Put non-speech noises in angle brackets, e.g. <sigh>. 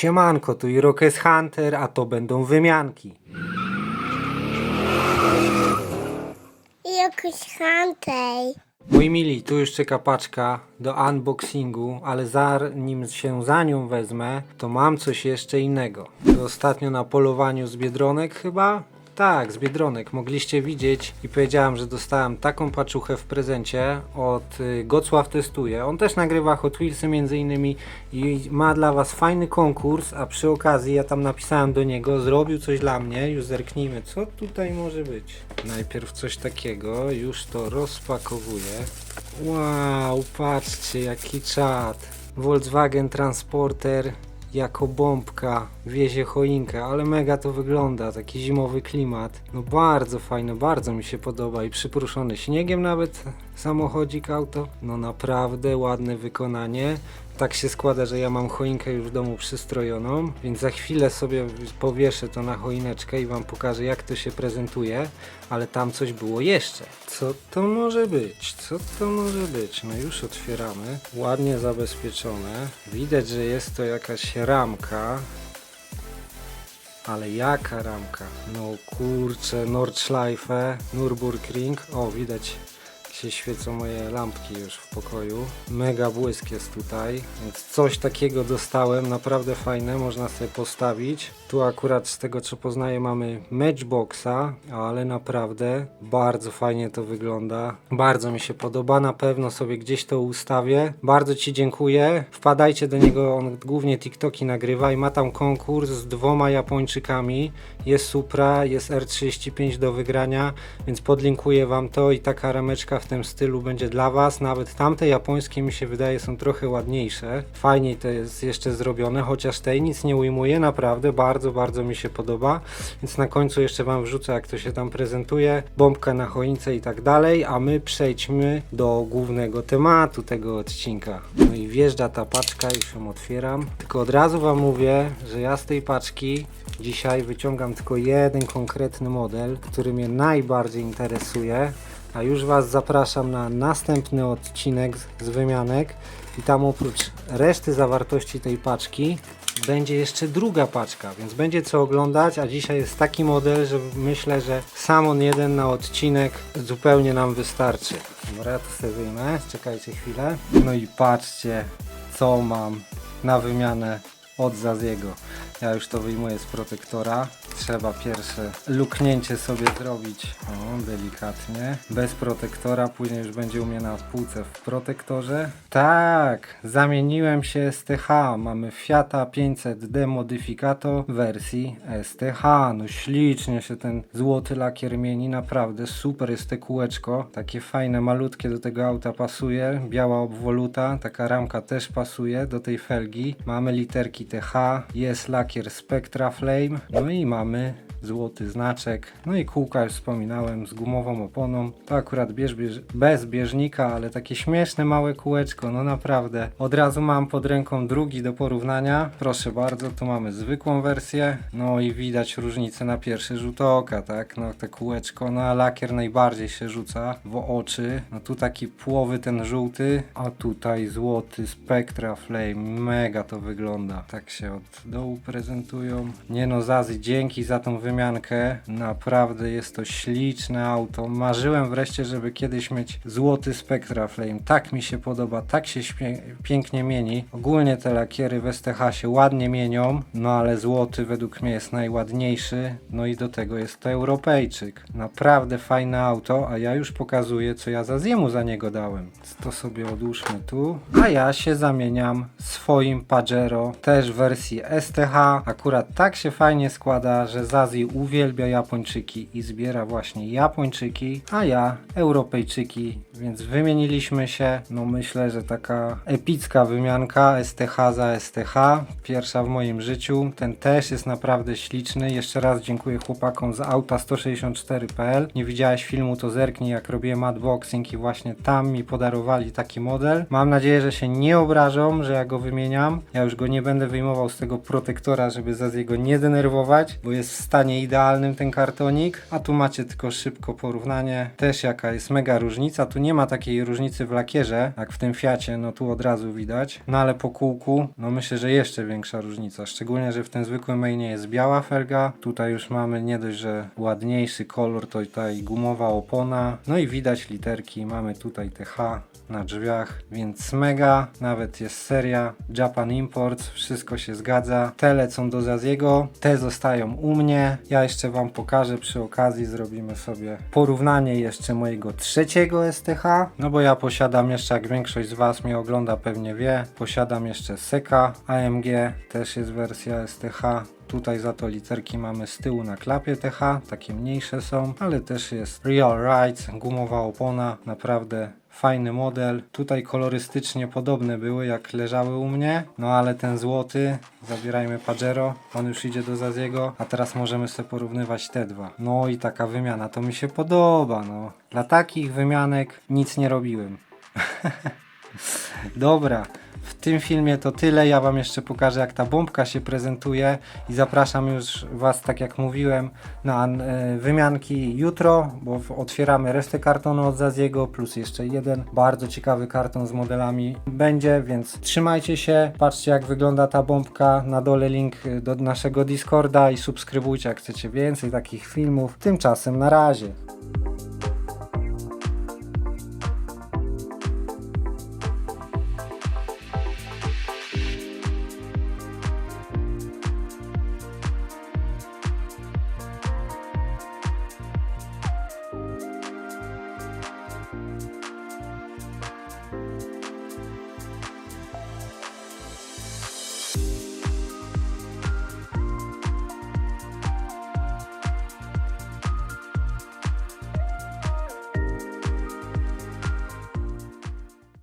Siemanko, tu Irokes Hunter, a to będą wymianki. Jakiś hantej. Moi mili, tu już czeka paczka do unboxingu, ale zanim się za nią wezmę, to mam coś jeszcze innego. Ostatnio na polowaniu z Biedronek chyba? Tak, z Biedronek. Mogliście widzieć i powiedziałem, że dostałem taką paczuchę w prezencie od y, Gocław Testuje. On też nagrywa Hot Wheelsy między innymi i ma dla Was fajny konkurs, a przy okazji ja tam napisałem do niego, zrobił coś dla mnie, już zerknijmy, co tutaj może być. Najpierw coś takiego, już to rozpakowuję. Wow, patrzcie jaki czad. Volkswagen Transporter jako bombka wiezie choinkę, ale mega to wygląda, taki zimowy klimat. No bardzo fajne, bardzo mi się podoba i przypruszony śniegiem nawet samochodzik auto. No naprawdę ładne wykonanie. Tak się składa, że ja mam choinkę już w domu przystrojoną, więc za chwilę sobie powieszę to na choineczkę i wam pokażę jak to się prezentuje, ale tam coś było jeszcze. Co to może być? Co to może być? No już otwieramy. Ładnie zabezpieczone. Widać, że jest to jakaś ramka. Ale jaka ramka? No kurczę, Nordschleife, Nürburgring. O, widać się świecą moje lampki już w pokoju. Mega błysk jest tutaj, więc coś takiego dostałem, naprawdę fajne, można sobie postawić. Tu akurat z tego co poznaję mamy Matchboxa, ale naprawdę bardzo fajnie to wygląda. Bardzo mi się podoba, na pewno sobie gdzieś to ustawię. Bardzo Ci dziękuję. Wpadajcie do niego, on głównie TikToki nagrywa i ma tam konkurs z dwoma Japończykami. Jest Supra, jest R35 do wygrania, więc podlinkuję Wam to i taka rameczka w tym stylu będzie dla Was. Nawet tamte japońskie mi się wydaje są trochę ładniejsze. Fajniej to jest jeszcze zrobione, chociaż tej nic nie ujmuje, naprawdę bardzo, bardzo mi się podoba. Więc na końcu jeszcze Wam wrzucę jak to się tam prezentuje, bombka na choince i tak dalej, a my przejdźmy do głównego tematu tego odcinka. No i wjeżdża ta paczka, już ją otwieram. Tylko od razu Wam mówię, że ja z tej paczki dzisiaj wyciągam tylko jeden konkretny model, który mnie najbardziej interesuje. A już Was zapraszam na następny odcinek z- wymianek i tam oprócz reszty zawartości tej paczki będzie jeszcze druga paczka, więc będzie co oglądać, a dzisiaj jest taki model, że myślę, że sam on jeden na odcinek zupełnie nam wystarczy. Dobra, to sobie wyjmę, czekajcie chwilę. No i patrzcie, co mam na wymianę od Zaziego. Ja już to wyjmuję z protektora. Trzeba pierwsze luknięcie sobie zrobić o, delikatnie, bez protektora. Później już będzie u mnie na półce w protektorze. Tak, zamieniłem się STH. Mamy Fiata 500D Modificato wersji STH. No ślicznie się ten złoty lakier mieni, naprawdę super jest te kółeczko. Takie fajne, malutkie do tego auta pasuje. Biała obwoluta, taka ramka też pasuje do tej felgi. Mamy literki TH, jest lakier Spectra Flame, no i mamy złoty znaczek. No i kółka już wspominałem z gumową oponą. To akurat bez bieżnika, ale takie śmieszne małe kółeczko, no naprawdę. Od razu mam pod ręką drugi do porównania. Proszę bardzo, tu mamy zwykłą wersję. No i widać różnicę na pierwszy rzut oka, tak? No te kółeczko, no a lakier najbardziej się rzuca w oczy. No tu taki płowy ten żółty, a tutaj złoty Spectra Flame. Mega to wygląda. Tak się od dołu prezentują. Nie no Zazy, dzięki za tą wymiankę. Naprawdę jest to śliczne auto. Marzyłem wreszcie, żeby kiedyś mieć złoty Spectra Flame. Tak mi się podoba, tak się pięknie mieni. Ogólnie te lakiery w STH się ładnie mienią, no ale złoty według mnie jest najładniejszy. No i do tego jest to Europejczyk. Naprawdę fajne auto, a ja już pokazuję, co ja za zjemu za niego dałem. To sobie odłóżmy tu. A ja się zamieniam swoim Pajero, też w wersji STH. Akurat tak się fajnie składa, że Zazi uwielbia Japończyki i zbiera właśnie Japończyki, a ja Europejczyki, więc wymieniliśmy się. No myślę, że taka epicka wymianka STH za STH. Pierwsza w moim życiu. Ten też jest naprawdę śliczny. Jeszcze raz dziękuję chłopakom z auta164.pl. Nie widziałeś filmu, to zerknij jak robiłem unboxing i właśnie tam mi podarowali taki model. Mam nadzieję, że się nie obrażą, że ja go wymieniam. Ja już go nie będę wyjmował z tego protektora, żeby za jego nie denerwować, bo jest w stanie nie idealnym ten kartonik, a tu macie tylko szybko porównanie, też jaka jest mega różnica, tu nie ma takiej różnicy w lakierze, jak w tym Fiacie, no tu od razu widać, no ale po kółku, no myślę, że jeszcze większa różnica, szczególnie, że w tym zwykłym mainie jest biała felga, tutaj już mamy nie dość, że ładniejszy kolor, to tutaj gumowa opona, no i widać literki, mamy tutaj te H na drzwiach, więc mega, nawet jest seria Japan Imports, wszystko się zgadza. Te lecą do Zaziego, te zostają u mnie. Ja jeszcze Wam pokażę przy okazji, zrobimy sobie porównanie jeszcze mojego trzeciego STH, no bo ja posiadam jeszcze, jak większość z Was mnie ogląda pewnie wie, posiadam jeszcze Seka AMG, też jest wersja STH. Tutaj za to literki mamy z tyłu na klapie TH, takie mniejsze są, ale też jest Real Rides, gumowa opona, naprawdę fajny model. Tutaj kolorystycznie podobne były jak leżały u mnie, no ale ten złoty, zabierajmy Pajero, on już idzie do Zaziego, a teraz możemy sobie porównywać te dwa. No i taka wymiana, to mi się podoba, no. Dla takich wymianek nic nie robiłem. <laughs> Dobra, w tym filmie to tyle. Ja Wam jeszcze pokażę, jak ta bombka się prezentuje i zapraszam już Was, tak jak mówiłem, na e, wymianki jutro, bo otwieramy resztę kartonu od Zaziego, plus jeszcze jeden bardzo ciekawy karton z modelami będzie, więc trzymajcie się, patrzcie jak wygląda ta bombka, na dole link e, do naszego Discorda i subskrybujcie, jak chcecie więcej takich filmów. Tymczasem na razie.